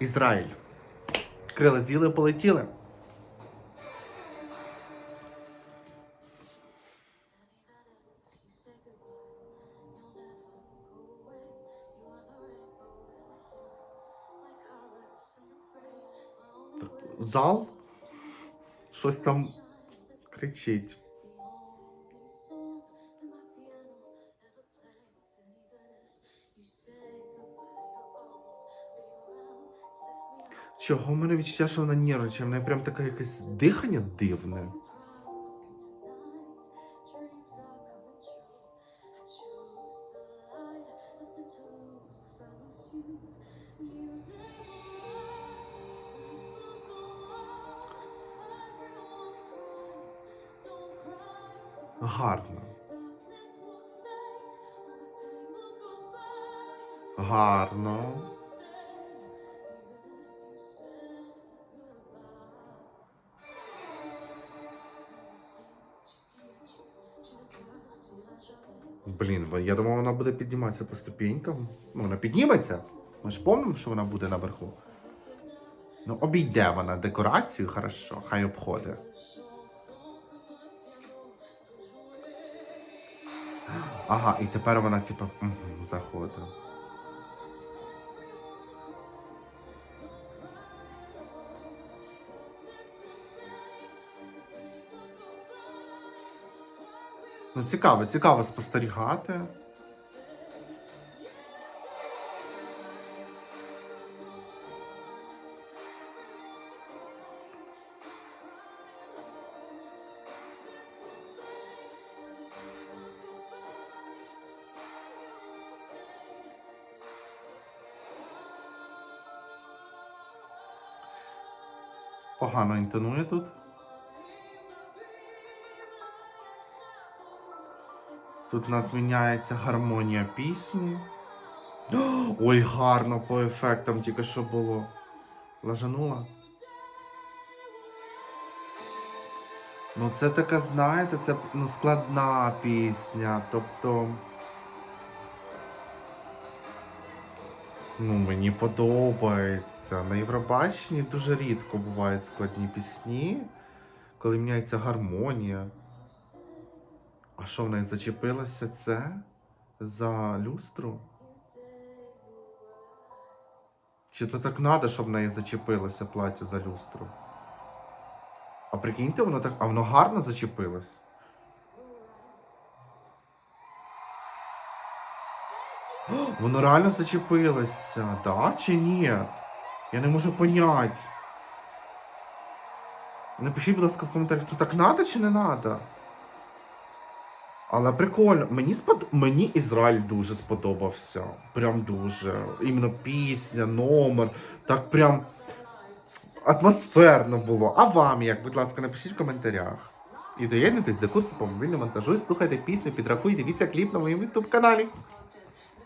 Ізраїль. Крила з'їли, полетіли. Зал щось там кричить. Чого в мене відчуття, що вона нервничає? В неї прям таке якесь дихання дивне. Гарно. Гарно. Блін, я думав, вона буде підніматися по ступінькам. Ну, вона підніметься. Ми ж пам'ятаємо, що вона буде наверху. Ну, обійде вона декорацію, хорошо, хай обходить. Ага, і тепер вона, типу, заходить. Ну, цікаво, цікаво спостерігати. Погано інтонує тут. Тут у нас міняється гармонія пісні. Ой, гарно по ефектам тільки що було. Лажанула. Ну, це така, знаєте, це ну, складна пісня. Тобто. Ну, мені подобається. На Євробаченні дуже рідко бувають складні пісні, коли міняється гармонія. А що в неї зачепилося це за люстру? Чи то так надо, щоб в неї зачепилося плаття за люстру? А прикиньте, воно так. А воно гарно зачепилось. Воно реально зачепилося, да чи ні? Я не можу понять. Напишіть, будь ласка, в коментарях, то так надо чи не надо? Але прикольно, мені спод... мені Ізраїль дуже сподобався. Прям дуже. Іменно пісня, номер. Так прям атмосферно було. А вам як, будь ласка, напишіть в коментарях. І доєднуйтесь до курсу по мобільному монтажу слухайте пісню, підрахуйте, дивіться кліп на моєму ютуб каналі.